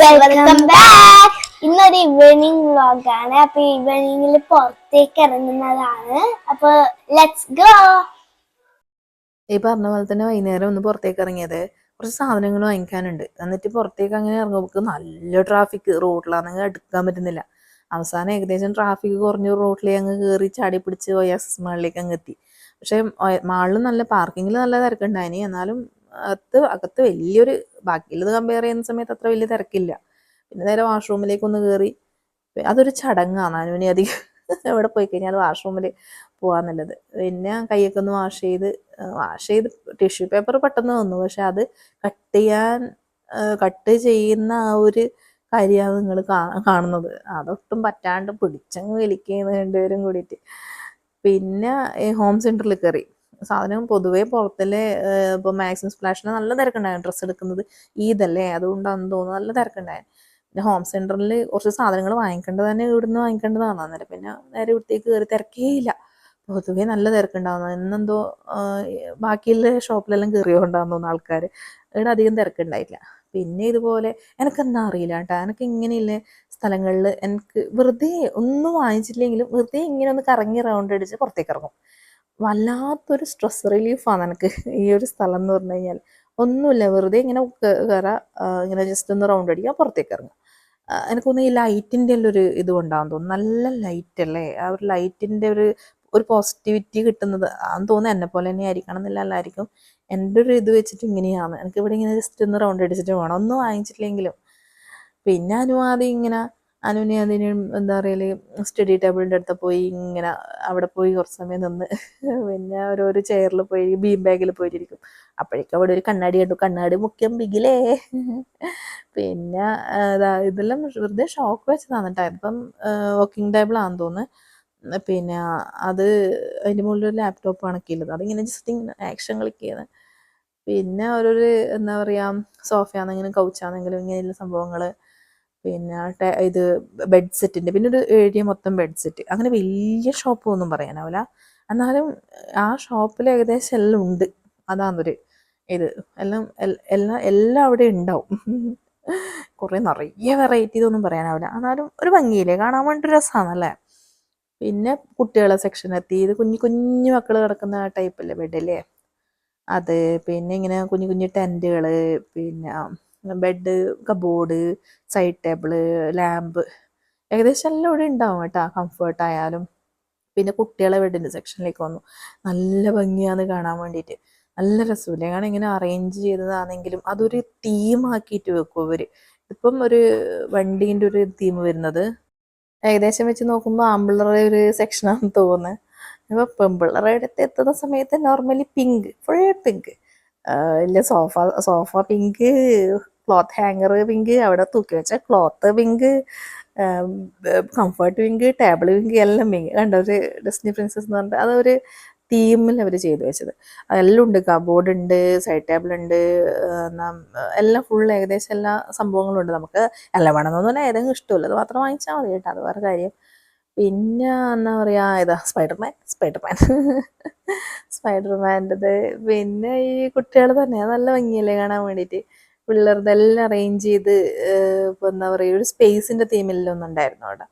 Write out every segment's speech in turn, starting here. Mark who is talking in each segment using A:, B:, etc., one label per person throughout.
A: Welcome back ഇന്നൊരു evening വ്ലോഗാണ് അപ്പൊ ഈവനിങ്ങിൽ പുറത്തേക്ക് ഇറങ്ങുന്നതാണ്. അപ്പൊ ലെറ്റ്സ് ഗോ
B: ഈ പറഞ്ഞ പോലെ തന്നെ വൈകുന്നേരം ഒന്ന് പുറത്തേക്ക് ഇറങ്ങിയത്. കുറച്ച് സാധനങ്ങൾ വാങ്ങിക്കാനുണ്ട്. എന്നിട്ട് പുറത്തേക്ക് അങ്ങനെ ഇറങ്ങുമ്പോൾ നല്ല ട്രാഫിക് റോഡിലാണെങ്കിൽ എടുക്കാൻ പറ്റുന്നില്ല. അവസാനം ഏകദേശം ട്രാഫിക് കുറഞ്ഞ റോഡിലേക്ക് അങ്ങ് കയറി ചാടി പിടിച്ച് ഒയാസസ് മാളിലേക്ക് അങ്ങ് എത്തി. പക്ഷേ മാളിൽ നല്ല പാർക്കിങ്ങിൽ നല്ല തിരക്കുണ്ടായിനി. എന്നാലും അകത്ത് അകത്ത് വലിയൊരു ബാക്കിയുള്ളത് കമ്പയർ ചെയ്യുന്ന സമയത്ത് അത്ര വലിയ തിരക്കില്ല. പിന്നെ നേരെ വാഷ്റൂമിലേക്ക് ഒന്ന് കയറി അതൊരു ചടങ്ങാണ്. അനുവിനെ അധികം എവിടെ പോയി കഴിഞ്ഞാൽ വാഷ്റൂമിൽ പോകാന്നുള്ളത് പിന്നെ കൈയൊക്കെ ഒന്ന് വാഷ് ചെയ്ത് വാഷ് ചെയ്ത് ടിഷ്യൂ പേപ്പർ പെട്ടെന്ന് വന്നു. പക്ഷെ അത് കട്ട് ചെയ്യാൻ കട്ട് ചെയ്യുന്ന ആ ഒരു കാര്യമാണ് നിങ്ങൾ കാണുന്നത്. അതൊട്ടും പറ്റാണ്ട് പിടിച്ചങ്ങ് വലിക്കുന്ന രണ്ടുപേരും കൂടിയിട്ട്. പിന്നെ ഹോം സെന്ററിൽ കയറി സാധനം പൊതുവേ പുറത്തിൽ ഇപ്പോൾ മാക്സിമം സ്പ്ലാഷിന് നല്ല തിരക്കുണ്ടായിരുന്നു ഡ്രസ്സ് എടുക്കുന്നത്. ഈദല്ലേ അതുകൊണ്ടാണെന്ന് തോന്നുന്നു നല്ല തിരക്കുണ്ടായിരുന്നു. പിന്നെ ഹോം സെന്ററിൽ കുറച്ച് സാധനങ്ങൾ വാങ്ങിക്കേണ്ടത് തന്നെ ഇവിടുന്ന് വാങ്ങിക്കേണ്ടതാണ്. അന്നേരം പിന്നെ നേരെ ഇവിടത്തേക്ക് കയറി തിരക്കേയില്ല പൊതുവേ നല്ല തിരക്കുണ്ടാവുന്നു ഇന്നെന്തോ ബാക്കിയുള്ള ഷോപ്പിലെല്ലാം കയറിയോണ്ടാന്ന് തോന്നുന്നു ആൾക്കാർ ഇവിടെ അധികം തിരക്കുണ്ടായില്ല. പിന്നെ ഇതുപോലെ എനിക്കെന്നാ അറിയില്ല കേട്ടോ. എനിക്ക് ഇങ്ങനെയുള്ള സ്ഥലങ്ങളിൽ എനിക്ക് വെറുതെ ഒന്നും വാങ്ങിച്ചില്ലെങ്കിലും വെറുതെ ഇങ്ങനെ ഒന്ന് കറങ്ങി റൗണ്ട് അടിച്ച് പുറത്തേക്ക് ഇറങ്ങും. വല്ലാത്തൊരു സ്ട്രെസ് റിലീഫാണ് എനിക്ക് ഈ ഒരു സ്ഥലം എന്ന് പറഞ്ഞു കഴിഞ്ഞാൽ ഒന്നുമില്ല വെറുതെ ഇങ്ങനെ കയറാ ഇങ്ങനെ ജസ്റ്റ് ഒന്ന് റൗണ്ട് അടിക്കുക പുറത്തേക്ക് ഇറങ്ങുക എനിക്ക് തോന്നുന്നു ഈ ലൈറ്റിന്റെ ഒരു ഇത് കൊണ്ടാന്ന് തോന്നുന്നു. നല്ല ലൈറ്റ് അല്ലേ? ആ ഒരു ലൈറ്റിന്റെ ഒരു ഒരു പോസിറ്റിവിറ്റി കിട്ടുന്നത് അന്ന് തോന്നുന്നു. എന്നെ പോലെ തന്നെ ആയിരിക്കണം എന്നില്ല എല്ലാവർക്കും എന്റെ ഒരു ഇത് വെച്ചിട്ട് ഇങ്ങനെയാണ്. എനിക്ക് ഇവിടെ ഇങ്ങനെ ജസ്റ്റ് ഒന്ന് റൗണ്ട് അടിച്ചിട്ട് വേണം ഒന്നും വാങ്ങിച്ചിട്ടില്ലെങ്കിലും. പിന്നെ അനുവാദം ഇങ്ങനെ അനുവിനെ അതിന് എന്താ പറയൽ സ്റ്റഡി ടേബിളിന്റെ അടുത്ത് പോയി ഇങ്ങനെ അവിടെ പോയി കുറച്ച് സമയം നിന്ന്. പിന്നെ ഓരോരോ ചെയറിൽ പോയി ബീം ബാഗിൽ പോയിട്ടിരിക്കും. അപ്പോഴേക്കും അവിടെ ഒരു കണ്ണാടി കണ്ടു. കണ്ണാടി മുഖ്യം ബിഗിലേ. പിന്നെ ഇതെല്ലാം വെറുതെ ഷോക്ക് വെച്ചതാണ് കേട്ടോ ഇപ്പം വർക്കിംഗ് ടേബിളാണെന്ന് തോന്നുന്നു. പിന്നെ അത് അതിന്റെ മുകളിൽ ഒരു ലാപ്ടോപ്പ് കണക്കിയുള്ളത് അതിങ്ങനെ ജസ്റ്റ് ഇങ്ങനെ ആക്ഷൻ ക്ലിക്ക് ചെയ്യുന്നത് പിന്നെ ഓരോരു എന്താ പറയുക സോഫയാണെങ്കിലും കൗച്ചാണെങ്കിലും ഇങ്ങനെയുള്ള സംഭവങ്ങൾ പിന്നെ ഇത് ബെഡ് സെറ്റിന്റെ പിന്നെ ഒരു ഏരിയ മൊത്തം ബെഡ് സെറ്റ് അങ്ങനെ വലിയ ഷോപ്പ് ഒന്നും പറയാനാവില്ല. എന്നാലും ആ ഷോപ്പിൽ ഏകദേശം എല്ലാം ഉണ്ട്. അതാണൊരു ഇത്. എല്ലാം എല്ലാം എല്ലാം അവിടെ ഉണ്ടാവും. കുറേ നിറയെ വെറൈറ്റി ഇതൊന്നും പറയാനാവില്ല. എന്നാലും ഒരു ഭംഗിയില്ലേ? കാണാൻ വേണ്ടി രസമാണല്ലേ പിന്നെ കുട്ടികളെ സെക്ഷൻ എത്തി ഇത് കുഞ്ഞു കുഞ്ഞു മക്കൾ കിടക്കുന്ന ടൈപ്പല്ലേ ബെഡല്ലേ അത് പിന്നെ ഇങ്ങനെ കുഞ്ഞു കുഞ്ഞു ടെന്റുകൾ പിന്നെ bed cupboard side table lamp ഏകദേശം എല്ലാം ഇവിടെ ഉണ്ടാവും കേട്ടോ കംഫേർട്ട് ആയാലും. പിന്നെ കുട്ടികളെ ബെഡിന്റെ സെക്ഷനിലേക്ക് വന്നു. നല്ല ഭംഗിയാന്ന് കാണാൻ വേണ്ടിയിട്ട്. നല്ല രസമില്ല? കാരണം ഇങ്ങനെ അറേഞ്ച് ചെയ്തതാണെങ്കിലും അതൊരു തീമാക്കിയിട്ട് വെക്കും അവർ ഇപ്പം ഒരു വണ്ടീന്റെ ഒരു തീം വരുന്നത്. ഏകദേശം വെച്ച് നോക്കുമ്പോൾ ആമ്പിള്ളറെ ഒരു സെക്ഷനാണെന്ന് തോന്നുന്നത് അപ്പോൾ പെമ്പിള്ളറെ അടുത്ത് എത്തുന്ന സമയത്ത് നോർമലി പിങ്ക് ഫുൾ പിങ്ക് ഇല്ല sofa sofa pink cloth hanger pink അവിടെ തൂക്കി വെച്ച cloth pink comfort pink table pink എല്ലാം വിങ്ക് കണ്ട? ഒരു ഡെസ്നി പ്രിൻസസ് എന്ന് പറഞ്ഞിട്ട് അതൊരു തീമിൽ അവർ ചെയ്തു വെച്ചത്. അതെല്ലാം ഉണ്ട്. കബോർഡ് ഉണ്ട് സൈഡ് ടേബിൾ ഉണ്ട് എല്ലാം ഫുൾ ഏകദേശം എല്ലാ സംഭവങ്ങളും ഉണ്ട് നമുക്ക്. എല്ലാം വേണമെന്നൊന്നും ഏതെങ്കിലും ഇഷ്ടമില്ല അത് മാത്രം വാങ്ങിച്ചാൽ മതി കേട്ടോ. അത് വേറെ കാര്യം. പിന്നെ എന്താ പറയുക ഇതാ സ്പൈഡർമാൻ സ്പൈഡർമാൻ സ്പൈഡർമാന്റെത് പിന്നെ ഈ കുട്ടികൾ തന്നെ. നല്ല ഭംഗിയല്ലേ കാണാൻ വേണ്ടിയിട്ട്. പിള്ളേരുടെ എല്ലാം അറേഞ്ച് ചെയ്ത് ഇപ്പോൾ എന്താ പറയുക ഒരു സ്പേസിന്റെ തീമിലൊന്നും ഉണ്ടായിരുന്നു അവിടെ.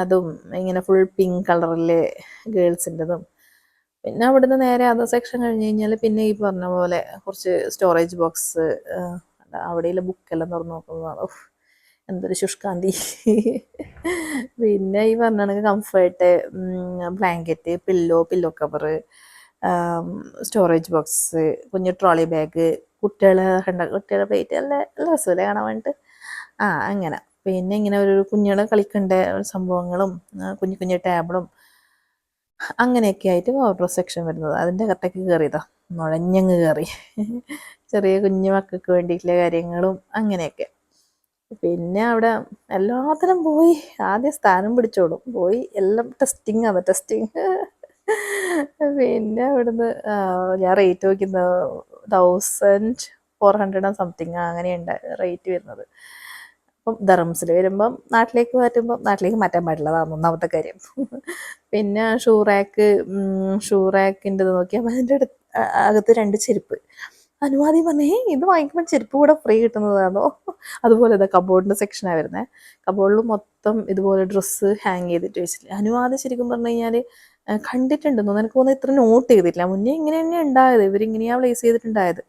B: അതും ഇങ്ങനെ ഫുൾ പിങ്ക് കളറിലെ ഗേൾസിന്റെതും പിന്നെ അവിടുന്ന് നേരെ അതർ സെക്ഷൻ കഴിഞ്ഞ് കഴിഞ്ഞാൽ പിന്നെ ഈ പറഞ്ഞ പോലെ കുറച്ച് സ്റ്റോറേജ് ബോക്സ് അവിടെയുള്ള ബുക്കെല്ലാം തുറന്ന് നോക്കുമ്പോൾ എന്തൊരു ശുഷ്കാന്തി. പിന്നെ ഈ പറഞ്ഞാണെങ്കിൽ comfort blanket pillow pillow cover storage box കുഞ്ഞു ട്രോളി ബാഗ് കുട്ടികളെ കണ്ട കുട്ടികളെ പ്ലേറ്റ് നല്ല നല്ല രസമല്ലേ കാണാൻ വേണ്ടിയിട്ട് ആ അങ്ങനെ. പിന്നെ ഇങ്ങനെ ഒരു കുഞ്ഞുങ്ങളെ കളിക്കേണ്ട സംഭവങ്ങളും കുഞ്ഞു കുഞ്ഞു ടേബിളും അങ്ങനെയൊക്കെ ആയിട്ട് ഓർഡർ സെക്ഷൻ വരുന്നത്. അതിന്റെ അകത്തേക്ക് കയറിയതാ നുഴഞ്ഞങ്ങ് കയറി ചെറിയ കുഞ്ഞു മക്കൾക്ക് വേണ്ടിയിട്ടുള്ള കാര്യങ്ങളും അങ്ങനെയൊക്കെ. പിന്നെ അവിടെ എല്ലാത്തിനും പോയി. ആദ്യം സ്ഥാനം പിടിച്ചോളും. പോയി എല്ലാം ടെസ്റ്റിംഗ് ആണ് ടെസ്റ്റിങ് പിന്നെ അവിടുന്ന് ഞാൻ റേറ്റ് നോക്കുന്ന thousand four hundred and something അങ്ങനെയുണ്ട് റേറ്റ് വരുന്നത്. അപ്പം ധർമ്മസിൽ വരുമ്പം നാട്ടിലേക്ക് മാറ്റുമ്പോൾ നാട്ടിലേക്ക് മാറ്റാൻ പാടില്ലതാണ് ഒന്നാമത്തെ കാര്യം. പിന്നെ ഷൂ റാക്ക് ഷൂ നോക്കിയാൽ അതിന്റെ അടുത്ത് അകത്ത് രണ്ട് ചെരുപ്പ്. അനുവാദി പറഞ്ഞേ ഇത് വാങ്ങിക്കുമ്പോൾ ചെരുപ്പ് കൂടെ ഫ്രീ കിട്ടുന്നതാണോ? അതുപോലെ ഇതാ കബോർഡിന്റെ സെക്ഷനാണ് വരുന്നത് കബോർഡിൽ മൊത്തം ഇതുപോലെ ഡ്രസ്സ് ഹാങ് ചെയ്തിട്ട് വെച്ചിട്ടില്ല? അനുവാദി ശരിക്കും പറഞ്ഞു കഴിഞ്ഞാൽ കണ്ടിട്ടുണ്ടെന്ന് എനിക്ക് തോന്നുന്നു ഇത്ര നോട്ട് ചെയ്തിട്ടില്ല. മുന്നേ ഇങ്ങനെ തന്നെ ഉണ്ടായത്. ഇവരിങ്ങനെയാണ് പ്ലേസ് ചെയ്തിട്ടുണ്ടായത്.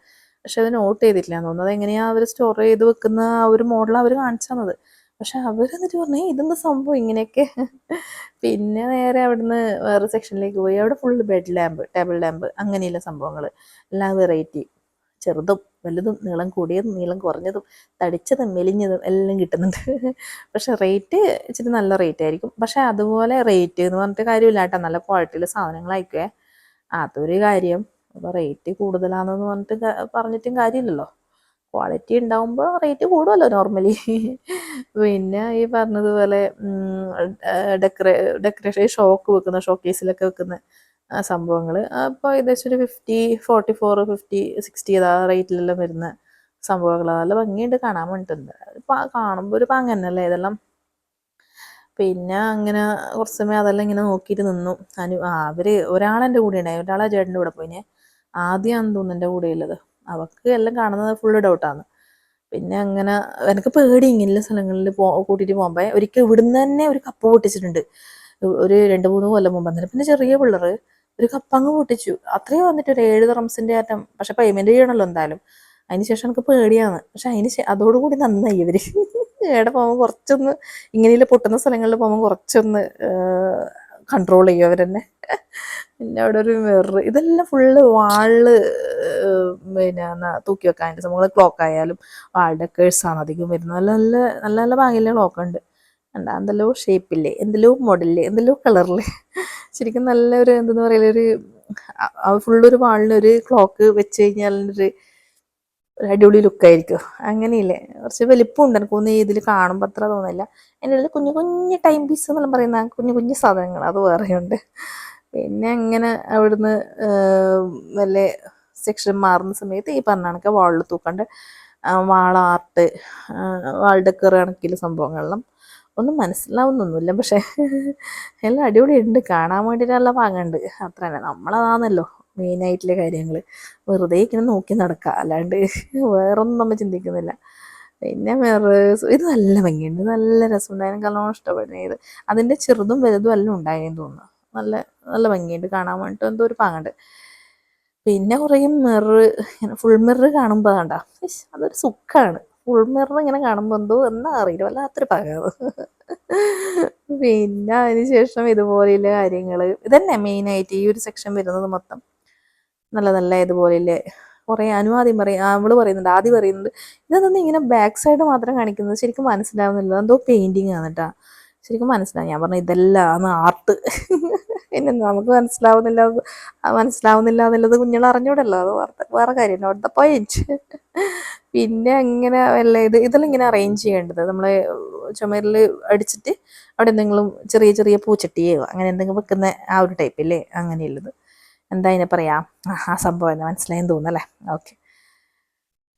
B: പക്ഷെ അത് നോട്ട് ചെയ്തിട്ടില്ല. എന്ന് തോന്നുന്നു എങ്ങനെയാ അവർ സ്റ്റോർ ചെയ്ത് വെക്കുന്ന ആ ഒരു മോഡൽ അവർ കാണിച്ചു തന്നത്. പക്ഷെ അവരെന്നിട്ട് പറഞ്ഞേ ഇതെന്താ സംഭവം? ഇങ്ങനെയൊക്കെ. പിന്നെ നേരെ അവിടുന്ന് വേറെ സെക്ഷനിലേക്ക് പോയി. അവിടെ full bed lamp table lamp അങ്ങനെയുള്ള സംഭവങ്ങൾ എല്ലാ വെറൈറ്റി ചെറുതും വലുതും നീളം കൂടിയതും നീളം കുറഞ്ഞതും തടിച്ചതും മെലിഞ്ഞതും എല്ലാം കിട്ടുന്നുണ്ട്. പക്ഷെ റേറ്റ് ഇച്ചിരി നല്ല റേറ്റ് ആയിരിക്കും. പക്ഷെ അതുപോലെ റേറ്റ് എന്ന് പറഞ്ഞിട്ട് കാര്യമില്ല കേട്ടോ. നല്ല ക്വാളിറ്റിയിൽ സാധനങ്ങൾ അയക്കുവേ. അതൊരു കാര്യം. അപ്പോൾ റേറ്റ് കൂടുതലാണെന്ന് പറഞ്ഞിട്ട് പറഞ്ഞിട്ടും കാര്യമില്ലല്ലോ. ക്വാളിറ്റി ഉണ്ടാവുമ്പോൾ റേറ്റ് കൂടുമല്ലോ നോർമലി പിന്നെ ഈ പറഞ്ഞതുപോലെ ഡെക്കറേ ഡെക്കറേഷൻ ഷോക്ക് വെക്കുന്ന ഷോക്കേസിലൊക്കെ വെക്കുന്ന സംഭവങ്ങൾ അപ്പോൾ ഏകദേശം ഒരു fifty forty four fifty sixty ആ റേറ്റിലെല്ലാം വരുന്ന സംഭവങ്ങൾ നല്ല ഭംഗിയുണ്ട് കാണാൻ വേണ്ടിയിട്ടുണ്ട് കാണുമ്പോൾ ഒരു പാങ്ങന്നല്ലേ ഇതെല്ലാം? പിന്നെ അങ്ങനെ കുറച്ച് സമയം അതെല്ലാം ഇങ്ങനെ നോക്കിയിട്ട് നിന്നു. അനു ആ അവർ ഒരാളെന്റെ കൂടെ ഉണ്ടായി ഒരാളെ ചേട്ടന്റെ കൂടെ പോയിനെ. ആദ്യമാണെന്ന് തോന്നുന്നു എന്റെ കൂടെ ഉള്ളത് അവൾക്ക് എല്ലാം കാണുന്നത് ഫുള്ള് ഡൗട്ടാണ് പിന്നെ അങ്ങനെ എനിക്ക് പേടി ഇങ്ങനെയുള്ള സ്ഥലങ്ങളിൽ പോ കൂട്ടിയിട്ട് പോകുമ്പോൾ ഒരിക്കൽ ഇവിടുന്ന് തന്നെ ഒരു കപ്പ് പൊട്ടിച്ചിട്ടുണ്ട്. ഒരു രണ്ട് മൂന്ന് കൊല്ലം മുമ്പ് അന്നേരം പിന്നെ ചെറിയ പിള്ളേർ ഒരു കപ്പങ്ങ് പൊട്ടിച്ചു. അത്രയും വന്നിട്ട് ഒരു ഏഴ് റംസിന്റെ ആറ്റം. പക്ഷെ പേയ്മെന്റ് ചെയ്യണമല്ലോ എന്തായാലും. അതിന് ശേഷം എനിക്ക് പേടിയാണ്. പക്ഷെ അതിന് ശേഷം അതോടുകൂടി നന്നായി ഇവർ. എവിടെ പോകുമ്പോൾ കുറച്ചൊന്ന് ഇങ്ങനെയുള്ള പൊട്ടുന്ന സ്ഥലങ്ങളിൽ പോകുമ്പോൾ കുറച്ചൊന്ന് കൺട്രോൾ ചെയ്യും അവരെന്നെ. പിന്നെ അവിടെ ഒരു മിറർ ഇതെല്ലാം ഫുള്ള് വാൾ പിന്നെ തൂക്കി വെക്കാൻ. അതിന്റെ സംഭവങ്ങൾ ക്ലോക്ക് ആയാലും വാൾ ഡെക്കേഴ്സാണ് അധികം വരുന്നത്. നല്ല നല്ല നല്ല നല്ല ഭാഗ്യമുള്ള ക്ലോക്ക് ഉണ്ട്. എന്താ എന്തെല്ലോ ഷേപ്പില്ലേ എന്തെല്ലോ മോഡലില്ലേ എന്തെല്ലോ കളറിൽ ശരിക്കും നല്ലൊരു എന്തെന്ന് പറയല ഒരു ഫുള്ളൊരു വാളിനൊരു ക്ലോക്ക് വെച്ച് കഴിഞ്ഞാൽ ഒരു അടിപൊളി ലുക്കായിരിക്കും അങ്ങനെയില്ലേ? കുറച്ച് വലിപ്പമുണ്ട്. എനിക്ക് തോന്നുന്നു ഇതിൽ കാണുമ്പോൾ അത്ര തോന്നില്ല എന്റെ ഉള്ളിൽ കുഞ്ഞു കുഞ്ഞു ടൈം പീസ് എന്നെല്ലാം പറയുന്ന കുഞ്ഞു കുഞ്ഞു സാധനങ്ങൾ അത് വേറെയുണ്ട്. പിന്നെ അങ്ങനെ അവിടുന്ന് വല്ല സെക്ഷൻ മാറുന്ന സമയത്ത് ഈ പറഞ്ഞ കണക്ക് വാളിൽ തൂക്കണ്ട്. വാള ആർട്ട് വാൾ ഡെക്കർ കണക്കിലെ സംഭവങ്ങളെല്ലാം. ഒന്നും മനസ്സിലാവുന്നൊന്നുമില്ല. പക്ഷേ എല്ലാം അടിപൊളി ഉണ്ട് കാണാൻ വേണ്ടിയിട്ട് നല്ല പാങ്ങുണ്ട്. അത്ര തന്നെ. നമ്മളതാണല്ലോ മെയിനായിട്ടുള്ള കാര്യങ്ങൾ വെറുതെ ഇങ്ങനെ നോക്കി നടക്കുക അല്ലാണ്ട് വേറൊന്നും നമ്മൾ ചിന്തിക്കുന്നില്ല. പിന്നെ വേറെ ഇത് നല്ല ഭംഗിയുണ്ട്. നല്ല രസമുണ്ടായിരുന്നു നല്ലോണം ഇഷ്ടപ്പെടുന്നത് ഇത് അതിന്റെ ചെറുതും വലുതും എല്ലാം ഉണ്ടായെന്ന് തോന്നുന്നു. നല്ല നല്ല ഭംഗിയുണ്ട്. കാണാൻ വേണ്ടിയിട്ട് എന്തോ ഒരു പാങ്ങുണ്ട്. പിന്നെ കുറേ മിറർ ഇങ്ങനെ ഫുൾ മിറർ കാണുമ്പോൾ കണ്ട അതൊരു സുഖമാണ് ഫുൾ മിറർ ഇങ്ങനെ കാണുമ്പോൾ എന്തോ എന്നാ അറിയില്ല വല്ലാത്തൊരു പാകാണ് പിന്നെ അതിനുശേഷം ഇതുപോലെയുള്ള കാര്യങ്ങൾ ഇതന്നെ മെയിനായിട്ട് ഈ ഒരു സെക്ഷൻ വരുന്നത് മൊത്തം. നല്ല നല്ല ഇതുപോലെയുള്ള കുറേ അനുവാദ്യം പറയും അവൾ പറയുന്നുണ്ട് ആദ്യം പറയുന്നുണ്ട്. ഇതൊന്നും ഇങ്ങനെ ബാക്ക് സൈഡ് മാത്രം കാണിക്കുന്നത്? ശരിക്കും മനസ്സിലാവുന്നില്ല. എന്തോ പെയിന്റിങ് ആണ് കേട്ടോ ശരിക്കും മനസ്സിലാവും ഞാൻ പറഞ്ഞു ഇതെല്ലാം ആർട്ട് പിന്നെ നമുക്ക് മനസ്സിലാവുന്നില്ല മനസ്സിലാവുന്നില്ല എന്നുള്ളത് കുഞ്ഞുങ്ങൾ അറിഞ്ഞൂടല്ലോ. അത് വേറെ വേറെ കാര്യം നോട്ട് ദ പോയിന്റ് പിന്നെ അങ്ങനെ വല്ല ഇത് ഇതെല്ലാം ഇങ്ങനെ അറേഞ്ച് ചെയ്യേണ്ടത്. നമ്മളെ ചുമരിൽ അടിച്ചിട്ട് അവിടെ എന്തെങ്കിലും ചെറിയ ചെറിയ പൂച്ചട്ടിയോ അങ്ങനെ എന്തെങ്കിലും വെക്കുന്ന ആ ഒരു ടൈപ്പ് ഇല്ലേ അങ്ങനെയുള്ളത്. എന്താ അതിനെ പറയാ? ആ, ആ സംഭവം എന്നെ മനസ്സിലായെന്ന് തോന്നുന്നല്ലേ ഓക്കെ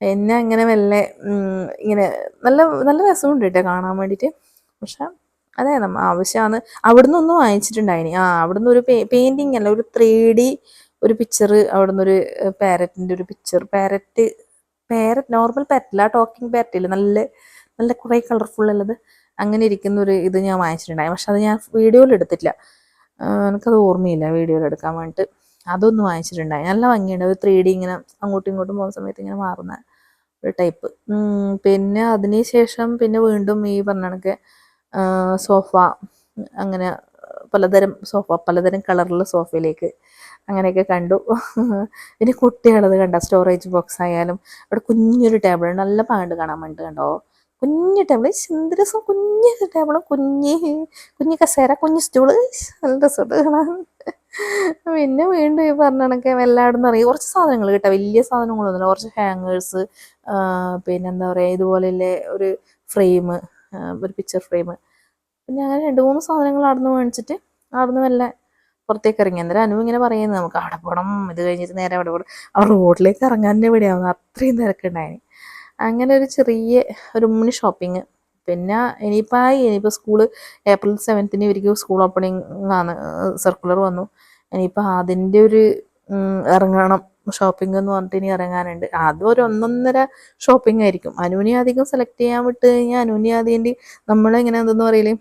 B: പിന്നെ അങ്ങനെ വല്ല ഇങ്ങനെ നല്ല നല്ല രസമുണ്ട് കേട്ടോ കാണാൻ വേണ്ടിയിട്ട്. പക്ഷെ അതെ നമ്മ ആവശ്യമാണ് അവിടുന്ന് ഒന്ന് വാങ്ങിച്ചിട്ടുണ്ടായിനി. ആ അവിടുന്ന് ഒരു പെയിന്റിങ് അല്ല ഒരു ത്രീ ഡി ഒരു പിക്ചർ അവിടുന്ന് ഒരു പാരറ്റിന്റെ ഒരു പിക്ചർ പാരറ്റ് പാരറ്റ് നോർമൽ പാരറ്റില്ല ടോക്കിംഗ് പാറ്റില്ല നല്ല നല്ല കുറേ കളർഫുൾ ഉള്ളത്. അങ്ങനെ ഇരിക്കുന്ന ഒരു ഇത് ഞാൻ വാങ്ങിച്ചിട്ടുണ്ടായി. പക്ഷെ അത് ഞാൻ വീഡിയോയിൽ എടുത്തിട്ടില്ല. എനിക്കത് ഓർമ്മയില്ല വീഡിയോയിൽ എടുക്കാൻ വേണ്ടിയിട്ട് അതൊന്ന് വാങ്ങിച്ചിട്ടുണ്ടായി. നല്ല ഭംഗിയുണ്ട്. ഒരു ത്രീ ഡി ഇങ്ങനെ അങ്ങോട്ടും ഇങ്ങോട്ടും പോകുന്ന സമയത്ത് ഇങ്ങനെ മാറുന്ന ഒരു ടൈപ്പ് പിന്നെ അതിന് ശേഷം പിന്നെ വീണ്ടും ഈ പറഞ്ഞ കണക്ക് സോഫ അങ്ങനെ പലതരം സോഫ പലതരം കളറുള്ള സോഫയിലേക്ക് അങ്ങനെയൊക്കെ കണ്ടു. പിന്നെ കുട്ടികളത് കണ്ട? സ്റ്റോറേജ് ബോക്സ് ആയാലും അവിടെ കുഞ്ഞൊരു ടേബിൾ നല്ല പാണ്ട് കാണാൻ വേണ്ടി കണ്ടോ? കുഞ്ഞു ടേബിൾ എന്ത് കുഞ്ഞു ടേബിളും കുഞ്ഞ് കുഞ്ഞു കസേര കുഞ്ഞു സ്റ്റൂൾ നല്ല രസമുണ്ട് കാണാൻ. പിന്നെ വീണ്ടും ഈ പറഞ്ഞ കണക്ക് എല്ലായിടും നിറയെ കുറച്ച് സാധനങ്ങൾ കേട്ടോ. വലിയ സാധനങ്ങളൊന്നുമില്ല. കുറച്ച് ഹാങ്ങേഴ്സ് പിന്നെ എന്താ പറയുക ഇതുപോലെയുള്ള ഒരു ഫ്രെയിം ഒരു പിക്ചർ ഫ്രെയിം പിന്നെ അങ്ങനെ രണ്ട് മൂന്ന് സാധനങ്ങൾ അവിടുന്ന് മേടിച്ചിട്ട് അവിടുന്ന് വല്ല പുറത്തേക്ക് ഇറങ്ങി. അന്നേരം അനു ഇങ്ങനെ പറയുന്നത് നമുക്ക് അവിടെ പോകണം ഇത് കഴിഞ്ഞിട്ട് നേരെ അവിടെ പോകണം ആ റോഡിലേക്ക് ഇറങ്ങാൻ തന്നെ പേടിയാവുന്നു അത്രയും തിരക്കുണ്ടായിന്. അങ്ങനെ ഒരു ചെറിയ ഒരു ഉമ്മണി ഷോപ്പിംഗ് പിന്നെ ഇനിയിപ്പോൾ ആയി. ഇനിയിപ്പോൾ സ്കൂൾ ഏപ്രിൽ സെവൻത്തിന് ഇവർക്ക് സ്കൂൾ ഓപ്പണിംഗ് ആണ് സർക്കുലർ വന്നു. ഇനിയിപ്പോൾ അതിന്റെ ഒരു ഇറങ്ങണം. ഷോപ്പിംഗ് എന്ന് പറഞ്ഞിട്ട് ഇനി ഇറങ്ങാനുണ്ട്. അതും ഒരു ഒന്നൊന്നര ഷോപ്പിംഗ് ആയിരിക്കും. അനുവിനെ അധികം സെലക്ട് ചെയ്യാൻ വിട്ട് കഴിഞ്ഞാൽ അനുവിനെ ആദ്യം നമ്മളിങ്ങനെ എന്തെന്ന് പറയില്ലേ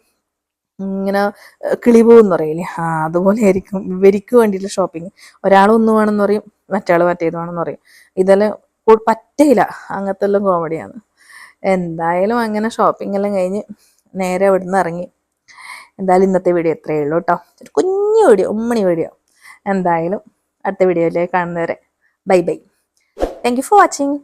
B: ഇങ്ങനെ ഏഹ്, കിളി പോകുമെന്ന് പറയില്ലേ? ആ അതുപോലെ ആയിരിക്കും ഇവർക്ക് വേണ്ടിയിട്ടുള്ള ഷോപ്പിംഗ് ഒരാൾ ഒന്ന് വേണമെന്ന് പറയും മറ്റാൾ മറ്റേത് വേണമെന്ന് പറയും. ഇതെല്ലാം പറ്റയില്ല. അങ്ങനത്തെ എല്ലാം കോമഡിയാണ് എന്തായാലും അങ്ങനെ ഷോപ്പിംഗ് എല്ലാം കഴിഞ്ഞ് നേരെ ഇവിടുന്ന് ഇറങ്ങി. എന്തായാലും ഇന്നത്തെ വീഡിയോ എത്രയേ ഉള്ളൂ കേട്ടോ ഒരു കുഞ്ഞു വീഡിയോ ഉമ്മണി വീഡിയോ എന്തായാലും അടുത്ത വീഡിയോയിലേക്ക് കാണുന്നവരെ. Bye bye. Thank you for watching